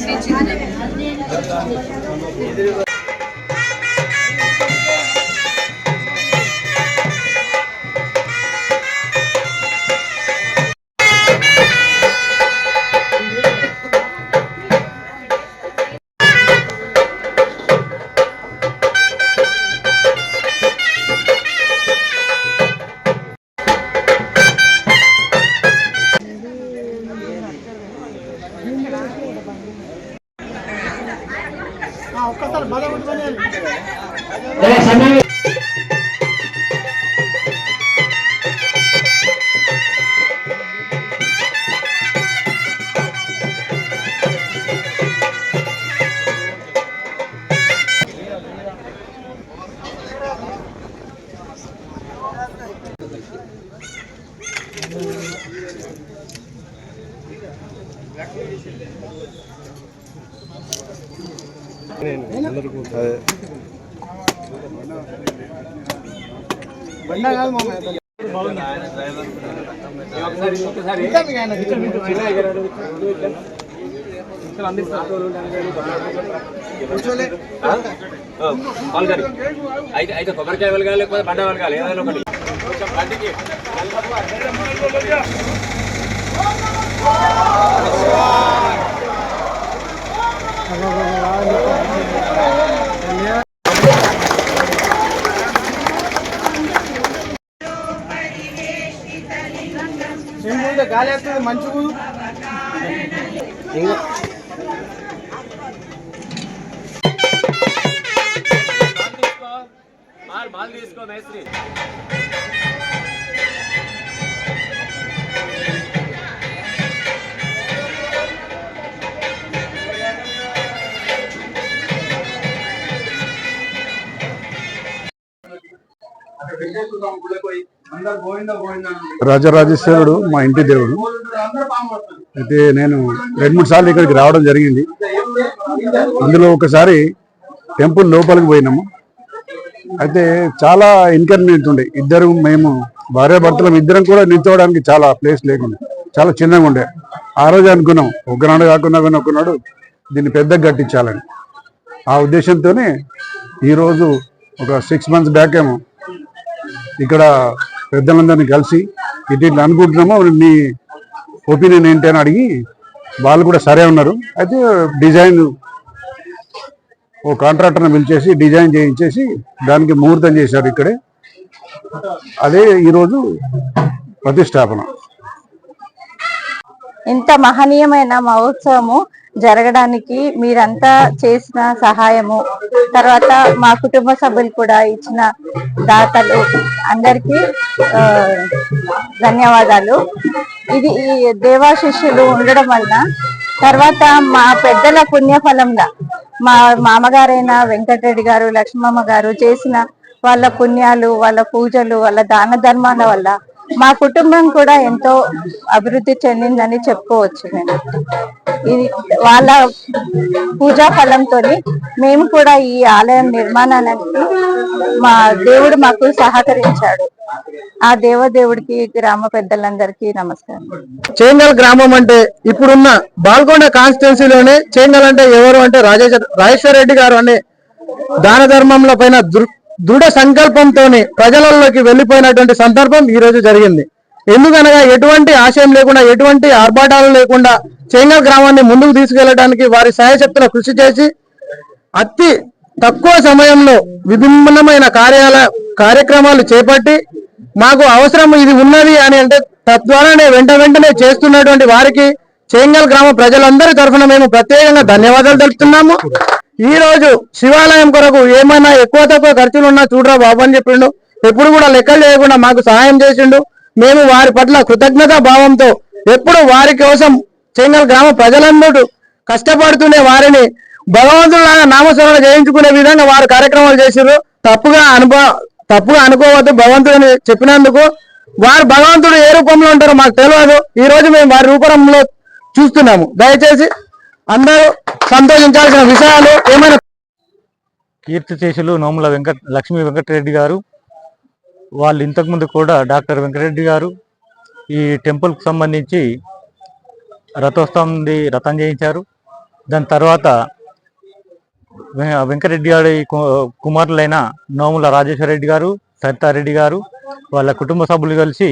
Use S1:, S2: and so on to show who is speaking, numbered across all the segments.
S1: ఇది చాలా సమయం అయితే అయితే కొబ్బరికాయ వెలగాలి లేకపోతే బండ వెలగాలి ఏదైనా ఒకటి కొంచెం
S2: గాలి వేస్తుంది మంచుకు
S1: మాల్ తీసుకో మాల్ మాల్ తీసుకో మేస్త్రి
S3: రాజరాజేశ్వరుడు మా ఇంటి దేవుడు. అయితే నేను రెండు మూడు సార్లు ఇక్కడికి రావడం జరిగింది. అందులో ఒకసారి టెంపుల్ లోపలికి పోయినాము. అయితే చాలా ఇన్కన్వీనియంట్ ఉండే. ఇద్దరు మేము భార్యాభర్తలం ఇద్దరం కూడా నిల్చోవడానికి చాలా ప్లేస్ లేకుండా. చాలా చిన్నగా ఉండే. ఆ రోజు అనుకున్నాం ఒకనాడు కాకుండా కానీ ఒకనాడు దీన్ని పెద్దగా కట్టించాలని. ఆ ఉద్దేశంతోనే ఈరోజు ఒక సిక్స్ మంత్స్ బ్యాక్ ఏమో ఇక్కడ పెద్దలందరినీ కలిసి ఇటు ఇట్లా అనుకుంటున్నామో నీ ఒపీనియన్ ఏంటి అని అడిగి వాళ్ళు కూడా సరే ఉన్నారు అయితే డిజైన్ ఓ కాంట్రాక్టర్ని పిలిచేసి డిజైన్ చేయించేసి దానికి ముహూర్తం చేశారు ఇక్కడే. అదే ఈరోజు ప్రతిష్టాపన.
S4: ఇంత మహనీయమైన మహోత్సవము జరగడానికి మీరంతా చేసిన సహాయము తర్వాత మా కుటుంబ సభ్యులు కూడా ఇచ్చిన దాతలు అందరికీ ధన్యవాదాలు. ఇది ఈ దేవాశిష్యులు ఉండడం వలన తర్వాత మా పెద్దల పుణ్యఫలంగా మా మామగారైన వెంకటరెడ్డి గారు లక్ష్మమ్మ గారు చేసిన వాళ్ళ పుణ్యాలు వాళ్ళ పూజలు వాళ్ళ దాన ధర్మాల వల్ల మా కుటుంబం కూడా ఎంతో అభివృద్ధి చెందిందని చెప్పుకోవచ్చు నేను ఇది వాళ్ళ పూజా ఫలంతో మేము కూడా ఈ ఆలయం నిర్మాణానికి మా దేవుడు మాకు సహకరించాడు. ఆ దేవదేవుడికి గ్రామ పెద్దలందరికీ నమస్కారం.
S2: చేంగల్ గ్రామం అంటే ఇప్పుడున్న బాల్కొండ కాన్స్టిట్యున్సీలోనే చేంగల్ అంటే ఎవరు అంటే రాజేశ్వర రాజేశ్వర రెడ్డి గారు అనే దాన ధర్మంలో పైన దృఢ సంకల్పంతోనే ప్రజలలోకి వెళ్ళిపోయినటువంటి సందర్భం ఈ రోజు జరిగింది. ఎందుకనగా ఎటువంటి ఆశయం లేకుండా ఎటువంటి ఆర్భాటాలు లేకుండా చేంగల్ గ్రామాన్ని ముందుకు తీసుకెళ్ళడానికి వారి సహాయశక్తుల కృషి చేసి అతి తక్కువ సమయంలో విభిన్నమైన కార్యాల కార్యక్రమాలు చేపట్టి మాకు అవసరం ఇది ఉన్నది అని అంటే తద్వారానే వెంట వెంటనే చేస్తున్నటువంటి వారికి చేంగల్ గ్రామ ప్రజలందరి తరఫున మేము ప్రత్యేకంగా ధన్యవాదాలు తెలుపుతున్నాము. ఈ రోజు శివాలయం కొరకు ఏమైనా ఎక్కువ తక్కువ ఖర్చులు ఉన్నా చూడరా బాబు అని చెప్పిండు. ఎప్పుడు కూడా లెక్కలు చేయకుండా మాకు సహాయం చేసిండు. మేము వారి పట్ల కృతజ్ఞతా భావంతో ఎప్పుడు వారి కోసం చెంగల్ గ్రామ ప్రజలందరూ కష్టపడుతునే వారిని భగవంతులాగా నామస్మరణ చేయించుకునే విధంగా వారు కార్యక్రమాలు చేశారు తప్పుగా అనుభవ తప్పుగా అనుకోవద్దు భగవంతుడిని చెప్పినందుకు. వారు భగవంతుడు ఏ రూపంలో ఉంటారో మాకు తెలియదు ఈ రోజు మేము వారి రూపంలో చూస్తున్నాము. దయచేసి అందరూ సంతోషించాల్సిన విషయాలు ఏమైనా
S5: కీర్తిశేషులు నోముల వెంకట లక్ష్మీ వెంకటరెడ్డి గారు వాళ్ళు ఇంతకుముందు కూడా డాక్టర్ వెంకటరెడ్డి గారు ఈ టెంపుల్కి సంబంధించి రథోత్సవం రథం చేయించారు. దాని తర్వాత వెంకరెడ్డి వెంకటరెడ్డి గారి కు- కుమారులైన నోముల రాజేశ్వర రెడ్డి గారు సరితారెడ్డి గారు వాళ్ళ కుటుంబ సభ్యులు కలిసి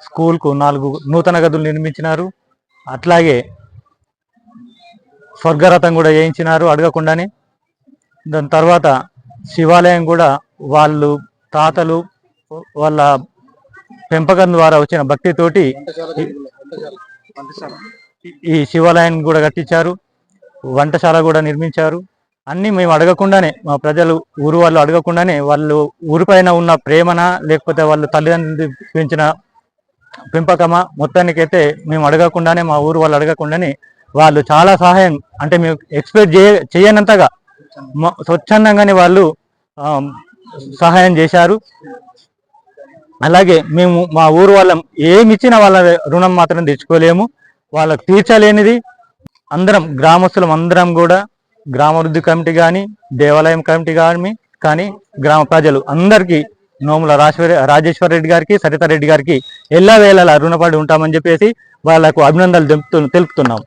S5: స్కూల్కు నాలుగు నూతన గదులు నిర్మించినారు. అట్లాగే స్వర్గరథం కూడా చేయించినారు అడగకుండానే. దాని తర్వాత శివాలయం కూడా వాళ్ళు తాతలు వాళ్ళ పెంపకం ద్వారా వచ్చిన భక్తితోటి ఈ- శివాలయం శివాలయాన్ని కూడా కట్టించారు వంటశాల కూడా నిర్మించారు. అన్నీ మేము అడగకుండానే మా ప్రజలు ఊరు వాళ్ళు అడగకుండానే వాళ్ళు ఊరిపైన ఉన్న ప్రేమన లేకపోతే వాళ్ళు తల్లిదండ్రులు పెంచిన పెంపకమా మొత్తానికైతే మేము అడగకుండానే మా ఊరు వాళ్ళు అడగకుండానే వాళ్ళు చాలా సహాయం అంటే మేము ఎక్స్పెక్ట్ చేయ చేయనంతగా స్వచ్ఛందంగానే వాళ్ళు సహాయం చేశారు. అలాగే మేము మా ఊరు వాళ్ళం ఏమి ఇచ్చినా వాళ్ళ రుణం మాత్రం తెచ్చుకోలేము. వాళ్ళకు తీర్చలేనిది అందరం గ్రామస్తులం అందరం కూడా గ్రామాభివృద్ధి కమిటీ కానీ దేవాలయం కమిటీ కానీ కానీ గ్రామ ప్రజలు అందరికీ నోముల రాజేశ్వర రాజేశ్వర రెడ్డి గారికి సరితారెడ్డి గారికి ఎల్లా వేళలా రుణపడి ఉంటామని చెప్పేసి వాళ్ళకు అభినందనలు తెలుపుతు తెలుపుతున్నాం.